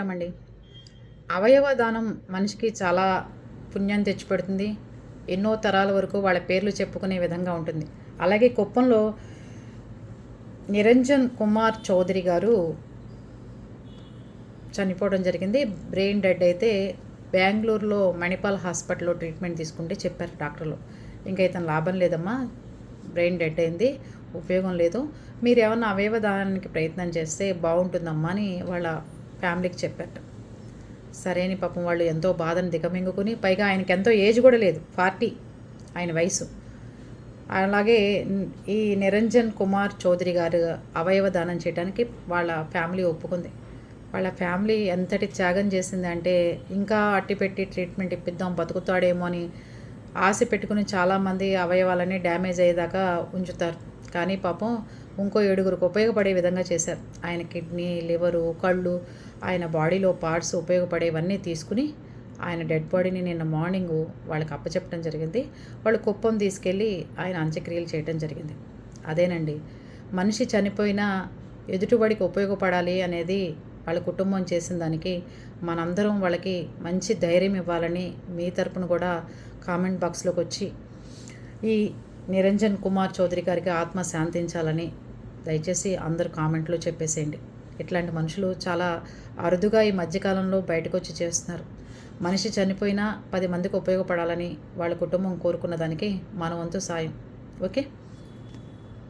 అండి అవయవ దానం మనిషికి చాలా పుణ్యాన్ని తెచ్చిపెడుతుంది. ఎన్నో తరాల వరకు వాళ్ళ పేర్లు చెప్పుకునే విధంగా ఉంటుంది. అలాగే కుప్పంలో నిరంజన్ కుమార్ చౌదరి గారు చనిపోవడం జరిగింది. బ్రెయిన్ డెడ్ అయితే బెంగళూరులో మణిపాల్ హాస్పిటల్లో ట్రీట్మెంట్ తీసుకుంటే చెప్పారు డాక్టర్లు. ఇంకా ఇతను లాభం లేదమ్మా బ్రెయిన్ డెడ్ అయింది ఉపయోగం లేదు. మీరు ఏమన్నా అవయవ దానానికి ప్రయత్నం చేస్తే బాగుంటుందమ్మా అని వాళ్ళ ఫ్యామిలీకి చెప్పారట సరే అని పాపం వాళ్ళు ఎంతో బాధను దిగమింగుకుని పైగా ఆయనకి ఎంతో ఏజ్ కూడా లేదు ఫార్టీ ఆయన వయసు. అలాగే ఈ నిరంజన్ కుమార్ చౌదరి గారు అవయవ దానం చేయడానికి వాళ్ళ ఫ్యామిలీ ఒప్పుకుంది. వాళ్ళ ఫ్యామిలీ ఎంతటి త్యాగం చేసిందంటే ఇంకా అట్టి పెట్టి ట్రీట్మెంట్ ఇప్పిద్దాం బతుకుతాడేమో అని ఆశ పెట్టుకుని చాలామంది అవయవాలని డ్యామేజ్ అయ్యేదాకా ఉంచుతారు. కానీ పాపం ఇంకో ఏడుగురికి ఉపయోగపడే విధంగా చేశారు. ఆయన కిడ్నీ లివరు కళ్ళు ఆయన బాడీలో పార్ట్స్ ఉపయోగపడేవన్నీ తీసుకుని ఆయన డెడ్ బాడీని నిన్న మార్నింగ్ వాళ్ళకి అప్పచెప్పడం జరిగింది. వాళ్ళు కుప్పం తీసుకెళ్ళి ఆయన అంత్యక్రియలు చేయడం జరిగింది. అదేనండి. మనిషి చనిపోయినా ఎదుటివాడికి ఉపయోగపడాలి అనేది వాళ్ళ కుటుంబం చేసిన దానికి మనందరం వాళ్ళకి మంచి ధైర్యం ఇవ్వాలని మీ తరపున కూడా కామెంట్ బాక్స్లోకి వచ్చి ఈ నిరంజన్ కుమార్ చౌదరి గారికి ఆత్మ శాంతించాలని దయచేసి అందరు కామెంట్లో చెప్పేసేయండి. ఇట్లాంటి మనుషులు చాలా అరుదుగా ఈ మధ్యకాలంలో బయటకు వచ్చి చేస్తున్నారు. మనిషి చనిపోయినా పది మందికి ఉపయోగపడాలని వాళ్ళ కుటుంబం కోరుకున్న దానికి మన వంతు సాయం. ఓకే?